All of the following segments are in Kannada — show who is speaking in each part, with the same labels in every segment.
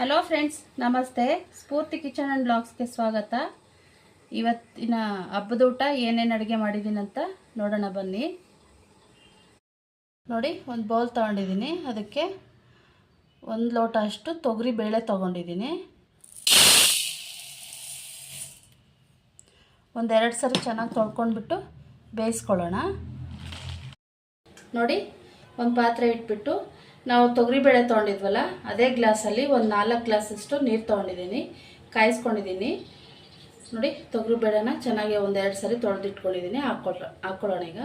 Speaker 1: ಹಲೋ ಫ್ರೆಂಡ್ಸ್ ನಮಸ್ತೆ. ಸ್ಫೂರ್ತಿ ಕಿಚನ್ ಆ್ಯಂಡ್ ಬ್ಲಾಗ್ಸ್ಗೆ ಸ್ವಾಗತ. ಇವತ್ತಿನ ಹಬ್ಬದ ಊಟ ಏನೇನು ಅಡುಗೆ ಮಾಡಿದ್ದೀನಂತ ನೋಡೋಣ ಬನ್ನಿ. ನೋಡಿ, ಒಂದು ಬೌಲ್ ತೊಗೊಂಡಿದ್ದೀನಿ. ಅದಕ್ಕೆ ಒಂದು ಲೋಟ ಅಷ್ಟು ತೊಗರಿ ಬೇಳೆ ತೊಗೊಂಡಿದ್ದೀನಿ. ಒಂದೆರಡು ಸರಿ ಚೆನ್ನಾಗಿ ತೊಳ್ಕೊಂಡ್ಬಿಟ್ಟು ಬೇಯಿಸ್ಕೊಳ್ಳೋಣ. ನೋಡಿ, ಒಂದು ಪಾತ್ರೆ ಇಟ್ಬಿಟ್ಟು ನಾವು ತೊಗರಿಬೇಳೆ ತೊಗೊಂಡಿದ್ವಲ್ಲ, ಅದೇ ಗ್ಲಾಸಲ್ಲಿ ಒಂದು ನಾಲ್ಕು ಗ್ಲಾಸಷ್ಟು ನೀರು ತೊಗೊಂಡಿದ್ದೀನಿ. ಕಾಯಿಸ್ಕೊಂಡಿದ್ದೀನಿ. ನೋಡಿ ತೊಗರಿಬೇಳೆನ ಚೆನ್ನಾಗಿ ಒಂದೆರಡು ಸರಿ ತೊಳೆದಿಟ್ಕೊಂಡಿದ್ದೀನಿ. ಹಾಕ್ಕೊಳ ಹಾಕ್ಕೊಳ್ಳೋಣ ಈಗ.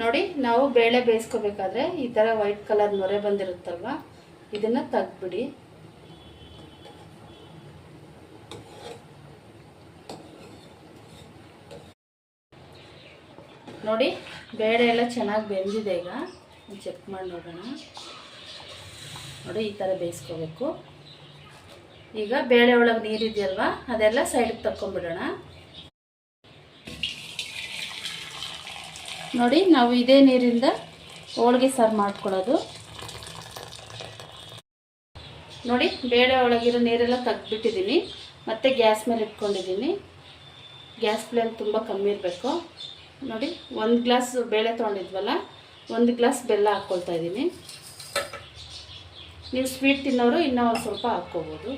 Speaker 1: ನೋಡಿ, ನಾವು ಬೇಳೆ ಬೇಯಿಸ್ಕೋಬೇಕಾದ್ರೆ ಈ ಥರ ವೈಟ್ ಕಲರ್ ನೊರೆ ಬಂದಿರುತ್ತಲ್ವ, ಇದನ್ನು ತೆಗ್ದ್ಬಿಡಿ. ನೋಡಿ, ಬೇಳೆ ಎಲ್ಲ ಚೆನ್ನಾಗಿ ಬೆಂದಿದೆ ಈಗ. ಚೆಕ್ ಮಾಡಿ ನೋಡೋಣ. ನೋಡಿ, ಈ ಥರ ಬೇಯಿಸ್ಕೋಬೇಕು. ಈಗ ಬೇಳೆ ಒಳಗೆ ನೀರಿದೆಯಲ್ವಾ ಅದೆಲ್ಲ ಸೈಡಿಗೆ ತಕ್ಕೊಂಬಿಡೋಣ ನೋಡಿ, ನಾವು ಇದೇ ನೀರಿಂದ ಹೋಳಿಗೆ ಸಾರು ಮಾಡ್ಕೊಳ್ಳೋದು. ನೋಡಿ, ಬೇಳೆ ಒಳಗಿರೋ ನೀರೆಲ್ಲ ತೆಗ್ದುಬಿಟ್ಟಿದ್ದೀನಿ ಮತ್ತು ಗ್ಯಾಸ್ ಮೇಲೆ ಇಟ್ಕೊಂಡಿದ್ದೀನಿ ಗ್ಯಾಸ್ ಫ್ಲೇಮ್ ತುಂಬ ಕಮ್ಮಿ ಇರಬೇಕು. ನೋಡಿ, ಒಂದು ಗ್ಲಾಸ್ ಬೇಳೆ ತೊಗೊಂಡಿದ್ವಲ್ಲ, ಒಂದು ಗ್ಲಾಸ್ ಬೆಲ್ಲ ಹಾಕ್ಕೊಳ್ತಾ ಇದ್ದೀನಿ ನೀವು ಸ್ವೀಟ್ ತಿನ್ನೋರು ಇನ್ನೂ ಒಂದು ಸ್ವಲ್ಪ ಹಾಕ್ಕೋಬೋದು.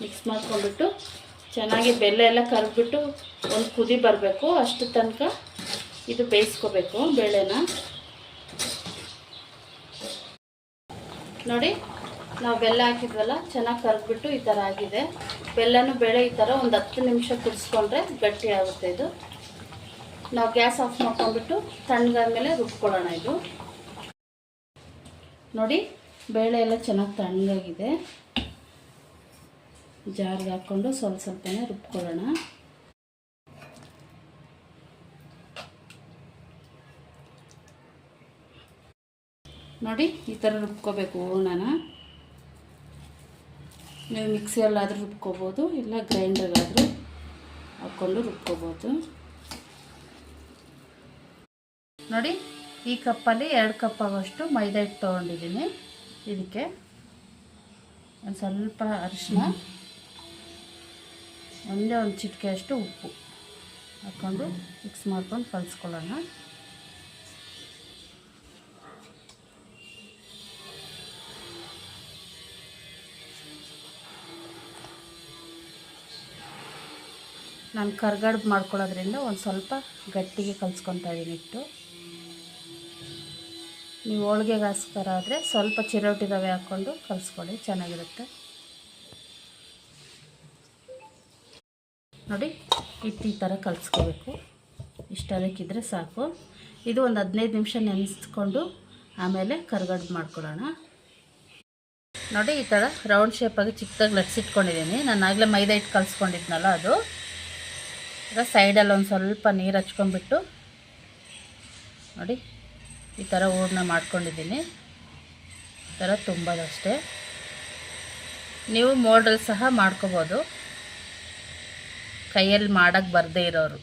Speaker 1: ಮಿಕ್ಸ್ ಮಾಡ್ಕೊಂಡ್ಬಿಟ್ಟು ಚೆನ್ನಾಗಿ ಬೆಲ್ಲ ಎಲ್ಲ ಕರೆದ್ಬಿಟ್ಟು ಒಂದು ಕುದಿ ಬರಬೇಕು, ಅಷ್ಟು ತನಕ ಇದು ಬೇಯಿಸ್ಕೋಬೇಕು ಬೇಳೆನ. ನೋಡಿ, ನಾವು ಬೆಲ್ಲ ಹಾಕಿದ್ವಲ್ಲ, ಚೆನ್ನಾಗಿ ಕರೆದ್ಬಿಟ್ಟು ಈ ಥರ ಆಗಿದೆ. ಬೆಲ್ಲನೂ ಬೇಳೆ ಈ ಥರ ಒಂದು ಹತ್ತು ನಿಮಿಷ ಕುದಿಸ್ಕೊಂಡ್ರೆ ಗಟ್ಟಿ ಆಗುತ್ತೆ ಇದು. ನಾವು ಗ್ಯಾಸ್ ಆಫ್ ಮಾಡ್ಕೊಂಡ್ಬಿಟ್ಟು ತಣ್ಣಗಾದ್ಮೇಲೆ ರುಬ್ಕೊಳ್ಳೋಣ ಇದು. ನೋಡಿ, ಬೇಳೆ ಎಲ್ಲ ಚೆನ್ನಾಗಿ ತಣ್ಣಗಾಗಿದೆ. ಜಾರ್ಗೆ ಹಾಕ್ಕೊಂಡು ಸ್ವಲ್ಪ ಸ್ವಲ್ಪನೇ ರುಬ್ಕೊಳ್ಳೋಣ. ನೋಡಿ, ಈ ಥರ ರುಬ್ಕೋಬೇಕು ಹೂರ್ಣನ. ನೀವು ಮಿಕ್ಸಿಯಲ್ಲಾದರೂ ರುಬ್ಕೋಬೋದು, ಇಲ್ಲ ಗ್ರೈಂಡರ್ಗಾದರೂ ಹಾಕ್ಕೊಂಡು ರುಬ್ಕೋಬೋದು. ನೋಡಿ, ಈ ಕಪ್ಪಲ್ಲಿ ಎರಡು ಕಪ್ ಆಗೋಷ್ಟು ಮೈದಾ ಹಿಟ್ಟು ತೊಗೊಂಡಿದ್ದೀನಿ. ಇದಕ್ಕೆ ಒಂದು ಸ್ವಲ್ಪ ಅರಿಶಿನ, ಒಂದೇ ಒಂದು ಚಿಟಿಕೆ ಅಷ್ಟು ಉಪ್ಪು ಹಾಕ್ಕೊಂಡು ಮಿಕ್ಸ್ ಮಾಡ್ಕೊಂಡು ಕಲಿಸ್ಕೊಳ್ಳೋಣ. ನಾನು ಕರ್ಗಡ್ಬು ಮಾಡ್ಕೊಳ್ಳೋದ್ರಿಂದ ಒಂದು ಸ್ವಲ್ಪ ಗಟ್ಟಿಗೆ ಕಲಿಸ್ಕೊತಾ ಇದ್ದೀನಿ ಹಿಟ್ಟು. ನೀವು ಹೋಳ್ಗೆಗೋಸ್ಕರ ಆದರೆ ಸ್ವಲ್ಪ ಚಿರೋಟಿ ರವೆ ಹಾಕ್ಕೊಂಡು ಕಲಿಸ್ಕೊಳ್ಳಿ, ಚೆನ್ನಾಗಿರುತ್ತೆ. ನೋಡಿ, ಹಿಟ್ಟು ಈ ಥರ ಕಲಿಸ್ಕೋಬೇಕು. ಇಷ್ಟು ಅದಕ್ಕಿದ್ರೆ ಸಾಕು. ಇದು ಒಂದು ಹದಿನೈದು ನಿಮಿಷ ನೆನೆಸ್ಕೊಂಡು ಆಮೇಲೆ ಕರ್ಗಡ್ ಮಾಡ್ಕೊಳ್ಳೋಣ ನೋಡಿ, ಈ ಥರ ರೌಂಡ್ ಶೇಪಾಗಿ ಚಿಕ್ಕದಾಗಿ ಲಟ್ಸಿಟ್ಕೊಂಡಿದ್ದೀನಿ ನಾನು ಆಗಲೇ ಮೈದಾ ಹಿಟ್ಟು ಕಲಿಸ್ಕೊಂಡಿದ್ನಲ್ಲ ಅದು. ಈಗ ಸೈಡಲ್ಲಿ ಒಂದು ಸ್ವಲ್ಪ ನೀರು ಹಚ್ಕೊಂಡ್ಬಿಟ್ಟು ನೋಡಿ ಈ ಥರ ಹೂರ್ಣ ಮಾಡ್ಕೊಂಡಿದ್ದೀನಿ. ಈ ಥರ ತುಂಬೋದಷ್ಟೇ. ನೀವು ಮೋಲ್ಡಲ್ಲಿ ಸಹ ಮಾಡ್ಕೋಬೋದು. ಕೈಯಲ್ಲಿ ಮಾಡೋಕ್ಕೆ ಬರದೇ ಇರೋರು.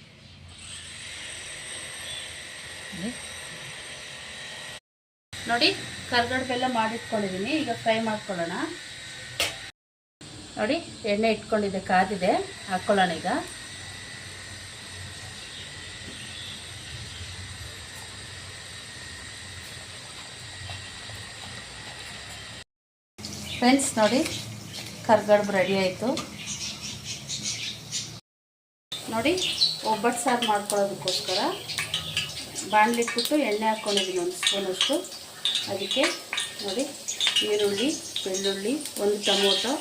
Speaker 1: ನೋಡಿ ಕರ್ಗಡ್ ಬೆಲ್ಲ ಮಾಡಿಟ್ಕೊಂಡಿದ್ದೀನಿ ಈಗ ಫ್ರೈ ಮಾಡ್ಕೊಳ್ಳೋಣ. ನೋಡಿ, ಎಣ್ಣೆ ಇಟ್ಕೊಂಡಿದ್ದೆ, ಕಾದಿದೆ. ಹಾಕ್ಕೊಳ್ಳೋಣ ಈಗ. ಫ್ರೆಂಡ್ಸ್ ನೋಡಿ ಕರ್ಗಡ್ಬು ರೆಡಿ ಆಯಿತು. ನೋಡಿ ಒಬ್ಬಟ್ಟು ಸಾರು ಮಾಡ್ಕೊಳ್ಳೋದಕ್ಕೋಸ್ಕರ ಬಾಣಲಿಟ್ಬಿಟ್ಟು ಎಣ್ಣೆ ಹಾಕ್ಕೊಂಡಿದ್ದೀನಿ ಒಂದು ಸ್ಪೂನಷ್ಟು ಅದಕ್ಕೆ ನೋಡಿ, ಈರುಳ್ಳಿ, ಬೆಳ್ಳುಳ್ಳಿ, ಒಂದು ಟೊಮೊಟೊ,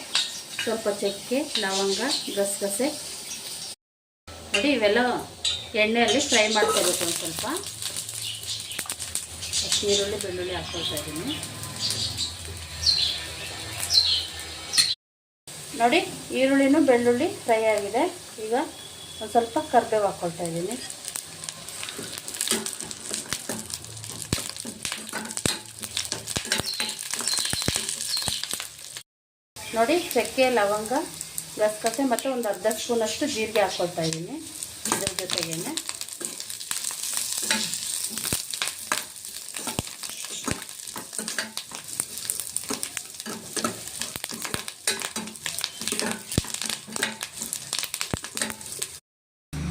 Speaker 1: ಸ್ವಲ್ಪ ಚಕ್ಕೆ, ಲವಂಗ, ಗಸಗಸೆ. ನೋಡಿ, ಇವೆಲ್ಲ ಎಣ್ಣೆಯಲ್ಲಿ ಫ್ರೈ ಮಾಡ್ಕೋಬೇಕು ಒಂದು ಸ್ವಲ್ಪ. ಈರುಳ್ಳಿ, ಬೆಳ್ಳುಳ್ಳಿ ಹಾಕ್ಕೊಳ್ತಾ ಇದ್ದೀನಿ ನೋಡಿ, ಈರುಳ್ಳಿನೂ ಬೆಳ್ಳುಳ್ಳಿ ಫ್ರೈ ಆಗಿದೆ. ಈಗ ಒಂದು ಸ್ವಲ್ಪ ಕರ್ಬೇವು ಹಾಕ್ಕೊಳ್ತಾ ಇದ್ದೀನಿ. ನೋಡಿ ಚಕ್ಕೆ ಲವಂಗ, ಗಸಗಸೆ ಮತ್ತು ಒಂದು ಅರ್ಧ ಸ್ಪೂನಷ್ಟು ಜೀರಿಗೆ ಹಾಕ್ಕೊಳ್ತಾ ಇದ್ದೀನಿ. ಇದ್ರ ಜೊತೆಗೇನೆ.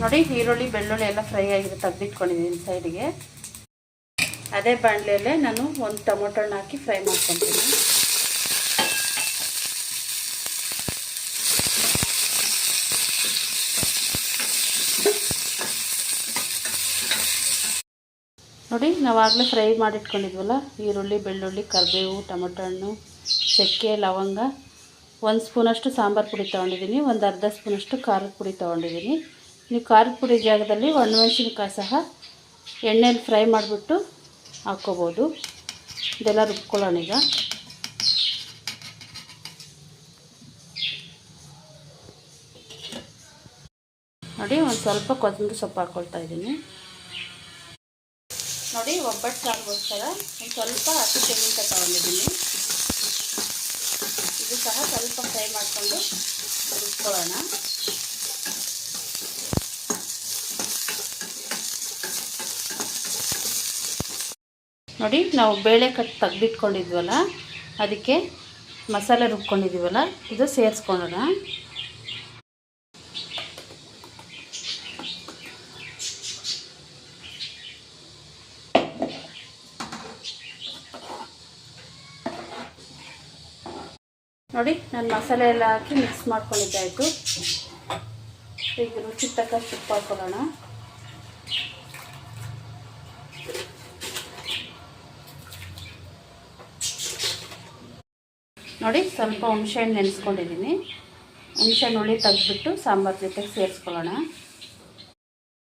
Speaker 1: ನೋಡಿ ಈರುಳ್ಳಿ, ಬೆಳ್ಳುಳ್ಳಿ ಎಲ್ಲ ಫ್ರೈ ಆಗಿದೆ ತೆಗೆದಿಟ್ಕೊಂಡಿದ್ದೀನಿ ಸೈಡಿಗೆ ಅದೇ ಬಾಣಲೆಯಲ್ಲೇ ನಾನು ಒಂದು ಟೊಮೊಟೊ ಹಣ್ಣು ಹಾಕಿ ಫ್ರೈ ಮಾಡ್ಕೊತೀನಿ. ನೋಡಿ, ನಾವಾಗಲೇ ಫ್ರೈ ಮಾಡಿಟ್ಕೊಂಡಿದ್ವಲ್ಲ, ಈರುಳ್ಳಿ, ಬೆಳ್ಳುಳ್ಳಿ, ಕರಿಬೇವು ಟೊಮೊಟೊ ಹಣ್ಣು ಚಕ್ಕೆ ಲವಂಗ. ಒಂದು ಸ್ಪೂನಷ್ಟು ಸಾಂಬಾರು ಪುಡಿ ತೊಗೊಂಡಿದ್ದೀನಿ, ಒಂದು ಅರ್ಧ ಸ್ಪೂನಷ್ಟು ಖಾರದ ಪುಡಿ ತೊಗೊಂಡಿದ್ದೀನಿ. ನೀವು ಖಾರದ ಪುಡಿ ಜಾಗದಲ್ಲಿ ಒಣಮೆಣಸಿನ್ಕಾಯಿ ಸಹ ಎಣ್ಣೆಯಲ್ಲಿ ಫ್ರೈ ಮಾಡಿಬಿಟ್ಟು ಹಾಕ್ಕೋಬೋದು. ಇದೆಲ್ಲ ರುಬ್ಕೊಳ್ಳೋಣ ಈಗ. ನೋಡಿ, ಒಂದು ಸ್ವಲ್ಪ ಕೊತ್ತಂಬರಿ ಸೊಪ್ಪು ಹಾಕ್ಕೊಳ್ತಾ ಇದ್ದೀನಿ. ನೋಡಿ, ಒಬ್ಬಟ್ಟು ಸಾರಿಗೋಸ್ಕರ ಒಂದು ಸ್ವಲ್ಪ ಹಸಿ ತೆಂಗಿನಕಾಯಿ ತಗೊಂಡಿದ್ದೀನಿ. ಇದು ಸಹ ಸ್ವಲ್ಪ ಫ್ರೈ ಮಾಡಿಕೊಂಡು ರುಬ್ಕೊಳ್ಳೋಣ. ನೋಡಿ, ನಾವು ಬೇಳೆ ಕಟ್ ತೆಗ್ದಿಟ್ಕೊಂಡಿದ್ವಲ್ಲ, ಅದಕ್ಕೆ ಮಸಾಲೆ ರುಬ್ಕೊಂಡಿದ್ದೀವಲ್ಲ, ಇದು ಸೇರಿಸ್ಕೊಳ್ಳೋಣ. ನೋಡಿ, ನಾನು ಮಸಾಲೆ ಎಲ್ಲ ಹಾಕಿ ಮಿಕ್ಸ್ ಮಾಡ್ಕೊಂಡಿದ್ದಾಯಿತು ಈಗ ರುಚಿ ತಕ್ಕಷ್ಟು ಉಪ್ಪು ಹಾಕೊಳ್ಳೋಣ. ನೋಡಿ ಸ್ವಲ್ಪ ಹುಣಸೆಹಣ್ಣು ನೆನೆಸ್ಕೊಂಡಿದ್ದೀನಿ. ಹುಣಸೆಹಣ್ಣು ಹುಳಿ ತೆಗೆದ್ಬಿಟ್ಟು ಸಾಂಬಾರು ಜೊತೆಗೆ ಸೇರಿಸ್ಕೊಳ್ಳೋಣ.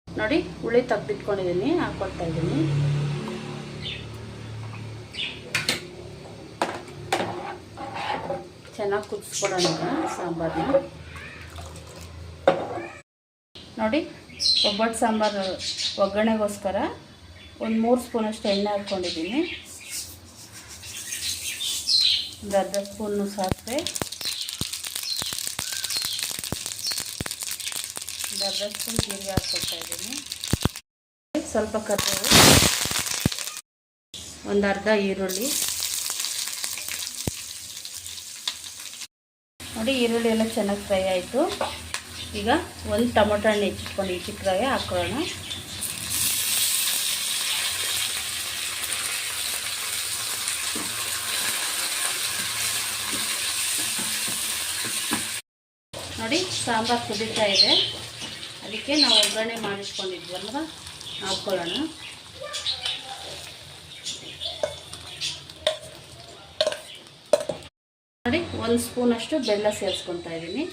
Speaker 1: ನೋಡಿ, ಹುಳಿ ತೆಗೆದಿಟ್ಕೊಂಡಿದ್ದೀನಿ ಹಾಕ್ಕೊಳ್ತಾ ಇದ್ದೀನಿ. ಚೆನ್ನಾಗಿ ಕುದಿಸ್ಕೊಡೋಣ ಸಾಂಬಾರನ್ನ ನೋಡಿ, ಒಬ್ಬಟ್ಟು ಸಾಂಬಾರು ಒಗ್ಗರಣೆಗೋಸ್ಕರ ಒಂದು ಮೂರು ಸ್ಪೂನಷ್ಟು ಎಣ್ಣೆ ಹಾಕ್ಕೊಂಡಿದ್ದೀನಿ ಒಂದು ಅರ್ಧ ಸ್ಪೂನು ಸಾಸಿವೆ. ಒಂದು ಅರ್ಧ ಸ್ಪೂನ್ ಜೀರಿಗೆ ಹಾಕ್ಕೊಳ್ತಾ ಇದ್ದೀನಿ. ಸ್ವಲ್ಪ ಕರ್ಬೇವು. ಒಂದು ಅರ್ಧ ಈರುಳ್ಳಿ. ನೋಡಿ, ಈರುಳ್ಳಿ ಎಲ್ಲ ಚೆನ್ನಾಗಿ ಫ್ರೈ ಆಯಿತು. ಈಗ ಒಂದು ಟೊಮೊಟೊ ಹಣ್ಣು ಹೆಚ್ಚಿಟ್ಕೊಂಡು ಚಿಕ್ಕದಾಗೆ ಹಾಕೊಳ್ಳೋಣ. ನೋಡಿ, ಸಾಂಬಾರು ಕುದೀತಾ ಇದೆ. ಅದಕ್ಕೆ ನಾವು ಒಗ್ಗರಣೆ ಮಾಡಿಸ್ಕೊಂಡಿದ್ವಲ್ವ ಹಾಕ್ಕೊಳ್ಳೋಣ ನೋಡಿ, ಒಂದು ಸ್ಪೂನಷ್ಟು ಬೆಲ್ಲ ಸೇರಿಸ್ಕೊತಾ ಇದ್ದೀನಿ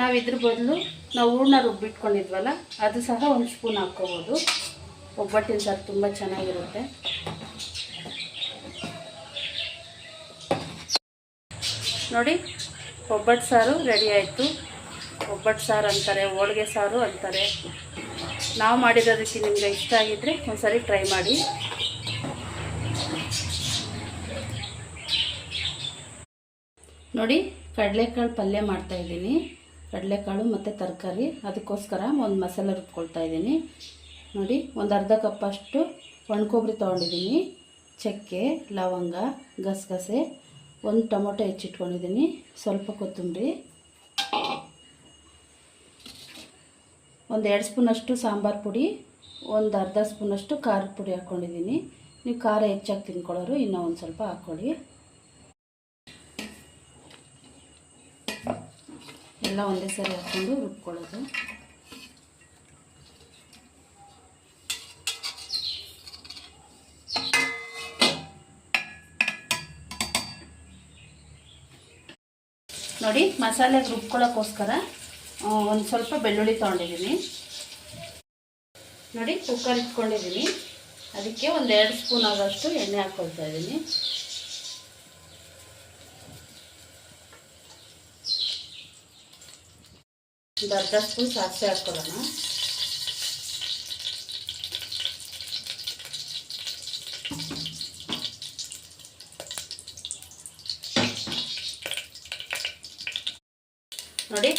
Speaker 1: ನಾವು ಇದ್ರ ಬದಲು ನಾವು ಹೂರ್ಣ ರುಬ್ಬಿಟ್ಕೊಂಡಿದ್ವಲ್ಲ ಅದು ಸಹ ಒಂದು ಸ್ಪೂನ್ ಹಾಕ್ಕೋಬೋದು. ಒಬ್ಬಟ್ಟಿನ ಸರ್ ತುಂಬ ಚೆನ್ನಾಗಿರುತ್ತೆ. ನೋಡಿ ಒಬ್ಬಟ್ಟು ಸಾರು ರೆಡಿ ಆಯಿತು. ಒಬ್ಬಟ್ಟು ಸಾರು ಅಂತಾರೆ, ಹೋಳಿಗೆ ಸಾರು ಅಂತಾರೆ. ನಾವು ಮಾಡಿರೋ ರೀತಿ ನಿಮಗೆ ಇಷ್ಟ ಆಗಿದ್ದರೆ ಒಂದ್ಸರಿ ಟ್ರೈ ಮಾಡಿ. ನೋಡಿ, ಕಡಲೆಕಾಳು ಪಲ್ಯ ಮಾಡ್ತಾಯಿದ್ದೀನಿ ಕಡಲೆಕಾಳು ಮತ್ತು ತರಕಾರಿ, ಅದಕ್ಕೋಸ್ಕರ ಒಂದು ಮಸಾಲೆ ರುಬ್ಕೊಳ್ತಾ ಇದ್ದೀನಿ. ನೋಡಿ, ಒಂದು ಅರ್ಧ ಕಪ್ಪಷ್ಟು ಒಣಕೊಬ್ಬರಿ ತೊಗೊಂಡಿದ್ದೀನಿ. ಚಕ್ಕೆ, ಲವಂಗ, ಗಸಗಸೆ ಒಂದು ಟೊಮೊಟೊ ಹೆಚ್ಚಿಟ್ಕೊಂಡಿದ್ದೀನಿ, ಸ್ವಲ್ಪ ಕೊತ್ತಂಬರಿ. ಒಂದು ಎರಡು ಸ್ಪೂನಷ್ಟು ಸಾಂಬಾರು ಪುಡಿ, ಒಂದು ಅರ್ಧ ಸ್ಪೂನಷ್ಟು ಖಾರದ ಪುಡಿ ಹಾಕ್ಕೊಂಡಿದ್ದೀನಿ ನೀವು ಖಾರ ಹೆಚ್ಚಾಗಿ ತಿನ್ಕೊಳ್ಳೋರು ಇನ್ನೂ ಒಂದು ಸ್ವಲ್ಪ ಹಾಕ್ಕೊಳ್ಳಿ. ಎಲ್ಲ ಒಂದೇ ಸರಿ ಹಾಕ್ಕೊಂಡು ರುಬ್ಕೊಳ್ಳೋದು. ನೋಡಿ, ಮಸಾಲೆ ರುಬ್ಕೊಳ್ಳೋಕ್ಕೋಸ್ಕರ ಒಂದು ಸ್ವಲ್ಪ ಬೆಳ್ಳುಳ್ಳಿ ತೊಗೊಂಡಿದ್ದೀನಿ. ನೋಡಿ ಕುಕ್ಕರ್ ಇಟ್ಕೊಂಡಿದ್ದೀನಿ. ಅದಕ್ಕೆ ಒಂದು ಎರಡು ಸ್ಪೂನ್ ಆಗೋಷ್ಟು ಎಣ್ಣೆ ಹಾಕ್ಕೊಳ್ತಾ ಇದ್ದೀನಿ. ಒಂದು ಅರ್ಧ ಸ್ಪೂನ್ ಸಾಸಿವೆ ಹಾಕ್ಕೊಳ್ಳೋಣ ನೋಡಿ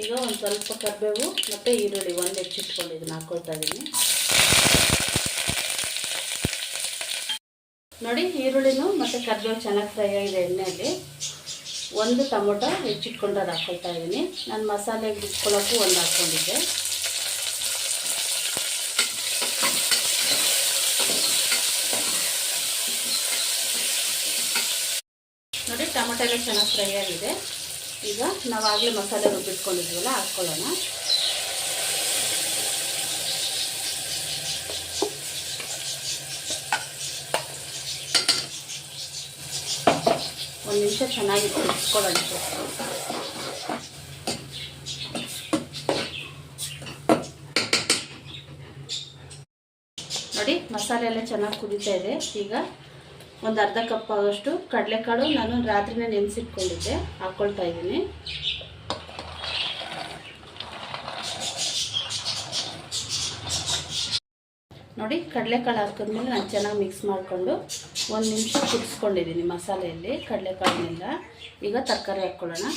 Speaker 1: ಈಗ ಒಂದು ಸ್ವಲ್ಪ ಕರಿಬೇವು ಮತ್ತು ಈರುಳ್ಳಿ, ಒಂದು ಹೆಚ್ಚಿಟ್ಕೊಂಡಿದ್ದೀನಿ ಹಾಕ್ಕೊಳ್ತಾ ಇದ್ದೀನಿ ನೋಡಿ, ಈರುಳ್ಳಿನೂ ಮತ್ತು ಕರಿಬೇವು ಚೆನ್ನಾಗಿ ಫ್ರೈ ಆಗಿದೆ ಎಣ್ಣೆಯಲ್ಲಿ. ಒಂದು ಟೊಮೊಟೊ ಹೆಚ್ಚಿಟ್ಕೊಂಡು ಅದು ಹಾಕ್ಕೊಳ್ತಾ ಇದ್ದೀನಿ ನಾನು ಮಸಾಲೆಗೆ ಬಿಟ್ಕೊಳ್ಳೋಕ್ಕೂ ಒಂದು ಹಾಕ್ಕೊಂಡಿದ್ದೆ ನೋಡಿ ಟೊಮೊಟೊ ಎಲ್ಲ ಚೆನ್ನಾಗಿ ಫ್ರೈ ಆಗಿದೆ. ಈಗ ನಾವು ಆಗಲೇ ಮಸಾಲೆ ರುಬ್ಬಿಟ್ಕೊಂಡಿದ್ವಲ್ಲ ಹಾಕ್ಕೊಳ್ಳೋಣ ಒಂದು ನಿಮಿಷ ಚೆನ್ನಾಗಿ ಕುದಿಸ್ಕೊಳ್ಳೋಣ ನೋಡಿ, ಮಸಾಲೆ ಎಲ್ಲ ಚೆನ್ನಾಗಿ ಕುದೀತಾ ಇದೆ. ಈಗ ಒಂದು ಅರ್ಧ ಕಪ್ ಆಗೋಷ್ಟು ಕಡಲೆಕಾಳು ನಾನು ರಾತ್ರಿನೇ ನೆನೆಸಿಟ್ಕೊಂಡಿದ್ದೆ ಹಾಕ್ಕೊಳ್ತಾ ಇದ್ದೀನಿ. ನೋಡಿ, ಕಡಲೆಕಾಳು ಹಾಕಿದ್ಮೇಲೆ ನಾನು ಚೆನ್ನಾಗಿ ಮಿಕ್ಸ್ ಮಾಡಿಕೊಂಡು ಒಂದು ನಿಮಿಷ ಕುದಿಸ್ಕೊಂಡಿದ್ದೀನಿ ಮಸಾಲೆಯಲ್ಲಿ ಕಡಲೆಕಾಳನ್ನೆಲ್ಲ. ಈಗ ತರಕಾರಿ ಹಾಕ್ಕೊಳ್ಳೋಣ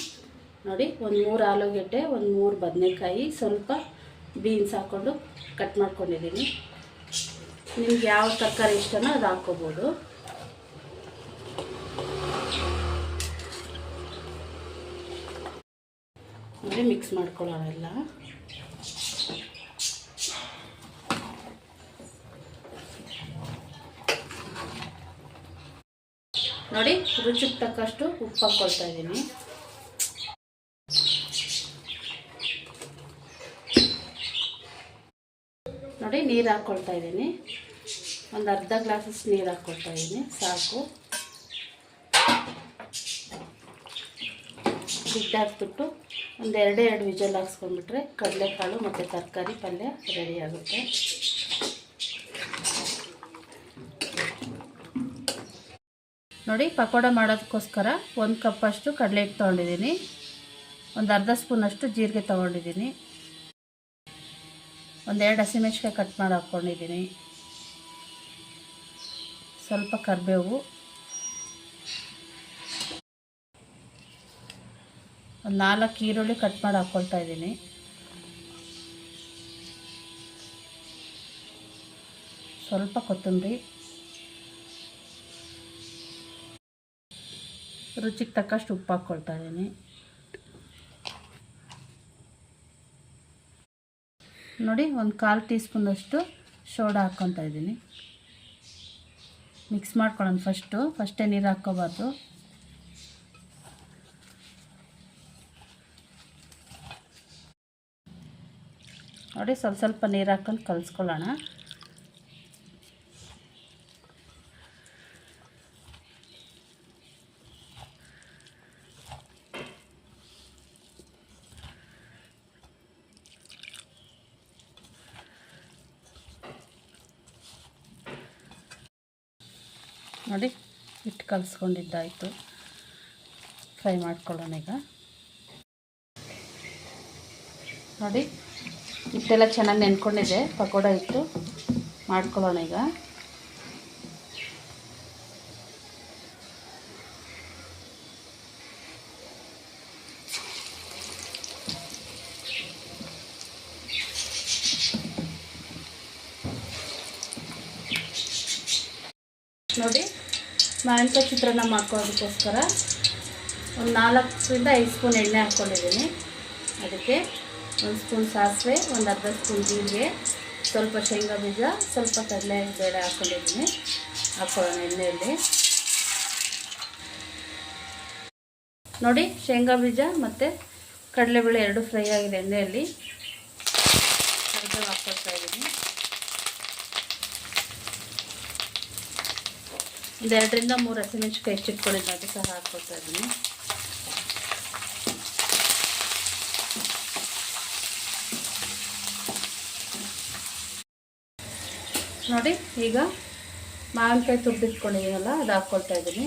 Speaker 1: ನೋಡಿ, ಒಂದು ಮೂರು ಆಲೂಗೆಡ್ಡೆ, ಒಂದು ಮೂರು ಬದನೆಕಾಯಿ, ಸ್ವಲ್ಪ ಬೀನ್ಸ್ ಹಾಕ್ಕೊಂಡು ಕಟ್ ಮಾಡ್ಕೊಂಡಿದ್ದೀನಿ. ನಿಮ್ಗೆ ಯಾವ ತರಕಾರಿ ಇಷ್ಟನೋ ಅದು ಹಾಕ್ಕೋಬೋದು ನೋಡಿ ಮಿಕ್ಸ್ ಮಾಡ್ಕೊಳ್ಳೋಣ ಎಲ್ಲ. ನೋಡಿ, ರುಚಿಗೆ ತಕ್ಕಷ್ಟು ಉಪ್ಪು ಹಾಕ್ಕೊಳ್ತಾ ಇದ್ದೀನಿ. ನೋಡಿ, ನೀರು ಹಾಕ್ಕೊಳ್ತಾ ಇದ್ದೀನಿ. ಒಂದು ಅರ್ಧ ಗ್ಲಾಸಸ್ ನೀರು ಹಾಕ್ಕೊಳ್ತಾ ಇದ್ದೀನಿ. ಸಾಕು. ಬಿಟ್ಟು ಹಾಕ್ಬಿಟ್ಟು ಒಂದು ಎರಡೇ ಎರಡು ವಿಜಲ್ ಹಾಕ್ಸ್ಕೊಂಡ್ಬಿಟ್ರೆ ಕಡಲೆಕಾಳು ಮತ್ತು ತರಕಾರಿ ಪಲ್ಯ ರೆಡಿ ಆಗುತ್ತೆ. ನೋಡಿ, ಪಕೋಡ ಮಾಡೋದಕ್ಕೋಸ್ಕರ ಒಂದು ಕಪ್ಪಷ್ಟು ಕಡಲೆ ಹಿಟ್ಟು ತೊಗೊಂಡಿದ್ದೀನಿ. ಒಂದು ಅರ್ಧ ಸ್ಪೂನಷ್ಟು ಜೀರಿಗೆ ತೊಗೊಂಡಿದ್ದೀನಿ. ಒಂದೆರಡು ಹಸಿಮೆಣ್ಸಿಕಾಯಿ ಕಟ್ ಮಾಡಿ ಹಾಕ್ಕೊಂಡಿದ್ದೀನಿ ಸ್ವಲ್ಪ ಕರಿಬೇವು. ನಾಲ್ಕು ಈರುಳ್ಳಿ ಕಟ್ ಮಾಡಿ ಹಾಕ್ಕೊಳ್ತಾ ಇದ್ದೀನಿ. ಸ್ವಲ್ಪ ಕೊತ್ತಂಬರಿ. ರುಚಿಗೆ ತಕ್ಕಷ್ಟು ಉಪ್ಪು ಹಾಕ್ಕೊಳ್ತಾ ಇದ್ದೀನಿ. ನೋಡಿ, ಒಂದು ಕಾಲು ಟೀ ಸ್ಪೂನಷ್ಟು ಸೋಡಾ ಹಾಕ್ಕೊತಾ ಇದ್ದೀನಿ. ಮಿಕ್ಸ್ ಮಾಡ್ಕೊಳ್ಳೋಣ ಫಸ್ಟು. ಫಸ್ಟೇ ನೀರು ಹಾಕ್ಕೋಬಾರ್ದು. ನೋಡಿ ಸ್ವಲ್ಪ ಸ್ವಲ್ಪ ನೀರು ಹಾಕೊಂಡು ಕಲಿಸ್ಕೊಳ್ಳೋಣ. ನೋಡಿ ಹಿಟ್ಟು ಕಲಿಸ್ಕೊಂಡಿದ್ದಾಯಿತು. ಫ್ರೈ ಮಾಡ್ಕೊಳ್ಳೋಣ ಈಗ. ನೋಡಿ ಹಿಟ್ಟೆಲ್ಲ ಚೆನ್ನಾಗಿ ನೆನ್ಕೊಂಡಿದೆ. ಪಕೋಡ ಹಿಟ್ಟು ಮಾಡ್ಕೊಳ್ಳೋಣ ಈಗ. ನೋಡಿ ಮಾವಿನಕಾಯಿ ಚಿತ್ರಾನ್ನ ಮಾಡ್ಕೊಳ್ಳೋದಕ್ಕೋಸ್ಕರ ಒಂದು ನಾಲ್ಕರಿಂದ ಐದು ಸ್ಪೂನ್ ಎಣ್ಣೆ ಹಾಕ್ಕೊಂಡಿದ್ದೀನಿ. ಅದಕ್ಕೆ ಒಂದು ಸ್ಪೂನ್ ಸಾಸಿವೆ, ಒಂದು ಅರ್ಧ ಸ್ಪೂನ್ ಜೀರಿಗೆ, ಸ್ವಲ್ಪ ಶೇಂಗಾ ಬೀಜ, ಸ್ವಲ್ಪ ಕಡಲೆ ಬೇಳೆ ಹಾಕೊಂಡಿದ್ದೀನಿ. ಹಾಕೊಳ್ಳೋಣ ಎಣ್ಣೆಯಲ್ಲಿ. ನೋಡಿ, ಶೇಂಗಾ ಬೀಜ ಮತ್ತು ಕಡಲೆಬೇಳೆ ಎರಡು ಫ್ರೈ ಆಗಿದೆ ಎಣ್ಣೆಯಲ್ಲಿ. ಅರ್ಧ ಹಾಕ್ಕೊಳ್ತಾ ಇದ್ದೀನಿ. ಒಂದು ಎರಡರಿಂದ ಮೂರು ಹಸಿಮೆಣ್ಸಿಕಾಯಿ ಹೆಚ್ಚಿಟ್ಕೊಂಡಿದ್ದು ಸಹ ಹಾಕ್ಕೊಳ್ತಾ ಇದ್ದೀನಿ. ನೋಡಿ, ಈಗ ಮಾವಿನಕಾಯಿ ತುರಿದಿಟ್ಕೊಂಡಿದ್ದೀನಲ್ಲ, ಅದು ಹಾಕ್ಕೊಳ್ತಾ ಇದ್ದೀನಿ.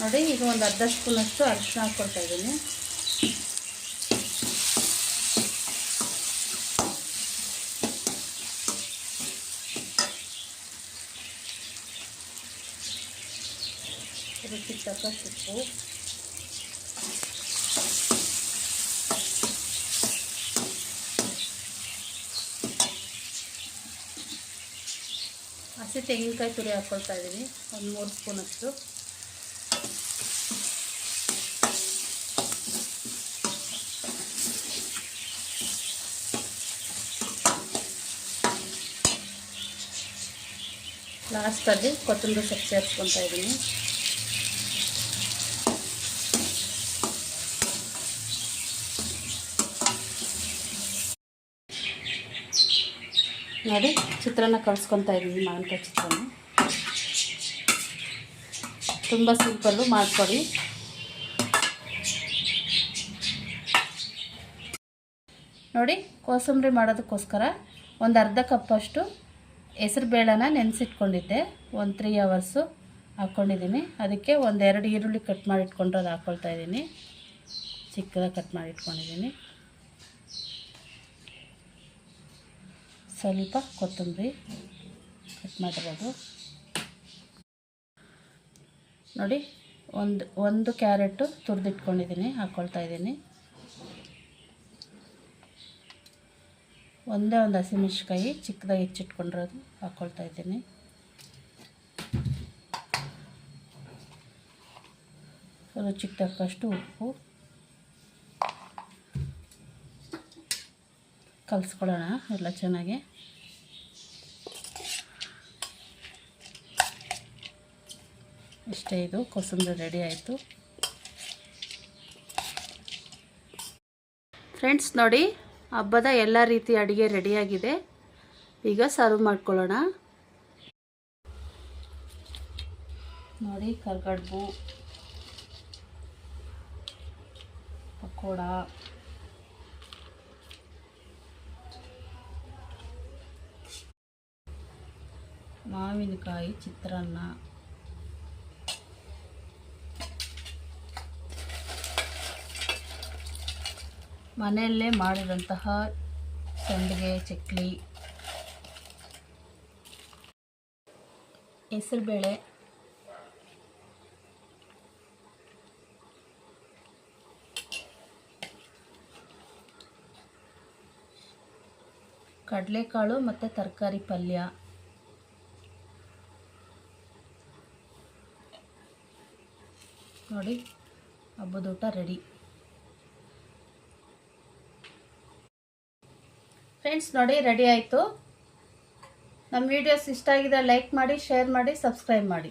Speaker 1: ನೋಡಿ, ಈಗ ಒಂದು ಅರ್ಧ ಸ್ಪೂನಷ್ಟು ಅರಿಶಿನ ಹಾಕ್ಕೊಳ್ತಾ ಇದ್ದೀನಿ. ರುಚಿಗೆ ತಕ್ಕಷ್ಟು ಉಪ್ಪು ಹಸಿ ತೆಂಗಿನಕಾಯಿ ತುರಿ ಹಾಕ್ಕೊಳ್ತಾ ಇದ್ದೀನಿ ಒಂದು ಮೂರು ಸ್ಪೂನಷ್ಟು ಲಾಸ್ಟಲ್ಲಿ ಕೊತ್ತಂಬರಿ ಸೊಪ್ಪು ಸೇರಿಸ್ಕೊತಾ ಇದ್ದೀನಿ ನೋಡಿ, ಚಿತ್ರಾನ್ನ ಕಲಿಸ್ಕೊತಾ ಇದ್ದೀನಿ ಮಾವಿನಕಾಯಿ ಚಿತ್ರಾನ್ನ. ತುಂಬ ಸಿಂಪಲ್ಲು ಮಾಡ್ಕೊಳ್ಳಿ ನೋಡಿ, ಕೋಸಂಬರಿ ಮಾಡೋದಕ್ಕೋಸ್ಕರ ಒಂದು ಅರ್ಧ ಕಪ್ಪಷ್ಟು ಹೆಸರು ಬೇಳೆನ ನೆನೆಸಿಟ್ಕೊಂಡಿದ್ದೆ. ಒಂದು ತ್ರೀ ಅವರ್ಸು ಹಾಕ್ಕೊಂಡಿದ್ದೀನಿ ಅದಕ್ಕೆ ಒಂದೆರಡು ಈರುಳ್ಳಿ ಕಟ್ ಮಾಡಿಟ್ಕೊಂಡು ಅದು ಹಾಕ್ಕೊಳ್ತಾ ಇದ್ದೀನಿ. ಚಿಕ್ಕದಾಗಿ ಕಟ್ ಮಾಡಿ ಸ್ವಲ್ಪ ಕೊತ್ತಂಬರಿ ಕಟ್ ಮಾಡಿರೋದು ನೋಡಿ, ಒಂದು ಒಂದು ಕ್ಯಾರೆಟು ತುರಿದಿಟ್ಕೊಂಡಿದ್ದೀನಿ ಹಾಕ್ಕೊಳ್ತಾ ಇದ್ದೀನಿ. ಒಂದೇ ಒಂದು ಹಸಿಮೆಣ್ಸಿಕಾಯಿ ಚಿಕ್ಕದಾಗಿ ಹೆಚ್ಚಿಟ್ಕೊಂಡಿರೋದು ಹಾಕ್ಕೊಳ್ತಾ ಇದ್ದೀನಿ. ರುಚಿಗೆ ತಕ್ಕಷ್ಟು ಉಪ್ಪು. ಕಲಿಸ್ಕೊಳ್ಳೋಣ ಎಲ್ಲ ಚೆನ್ನಾಗಿ. ಇಷ್ಟೇ ಇದು, ಕೋಸಂಬರಿ ರೆಡಿ ಆಯಿತು. ಫ್ರೆಂಡ್ಸ್ ನೋಡಿ, ಹಬ್ಬದ ಎಲ್ಲ ರೀತಿ ಅಡುಗೆ ರೆಡಿಯಾಗಿದೆ. ಈಗ ಸರ್ವ್ ಮಾಡ್ಕೊಳ್ಳೋಣ. ನೋಡಿ, ಕರ್ಗಡ್ಬು, ಪಕೋಡ. ಮಾವಿನಕಾಯಿ ಚಿತ್ರಾನ್ನ. ಮನೆಯಲ್ಲೇ ಮಾಡಿದಂತಹ ಸಂಡಿಗೆ ಚಕ್ಲಿ. ಹೆಸರುಬೇಳೆ. ಕಡಲೆಕಾಳು ಮತ್ತು ತರಕಾರಿ ಪಲ್ಯ. ನೋಡಿ. ಹಬ್ಬದ ಊಟ ರೆಡಿ. ಫ್ರೆಂಡ್ಸ್ ನೋಡಿ, ರೆಡಿ ಆಯಿತು. ನಮ್ಮ ವೀಡಿಯೋಸ್ ಇಷ್ಟ ಆಗಿದೆ ಲೈಕ್ ಮಾಡಿ ಶೇರ್ ಮಾಡಿ ಸಬ್ಸ್ಕ್ರೈಬ್ ಮಾಡಿ.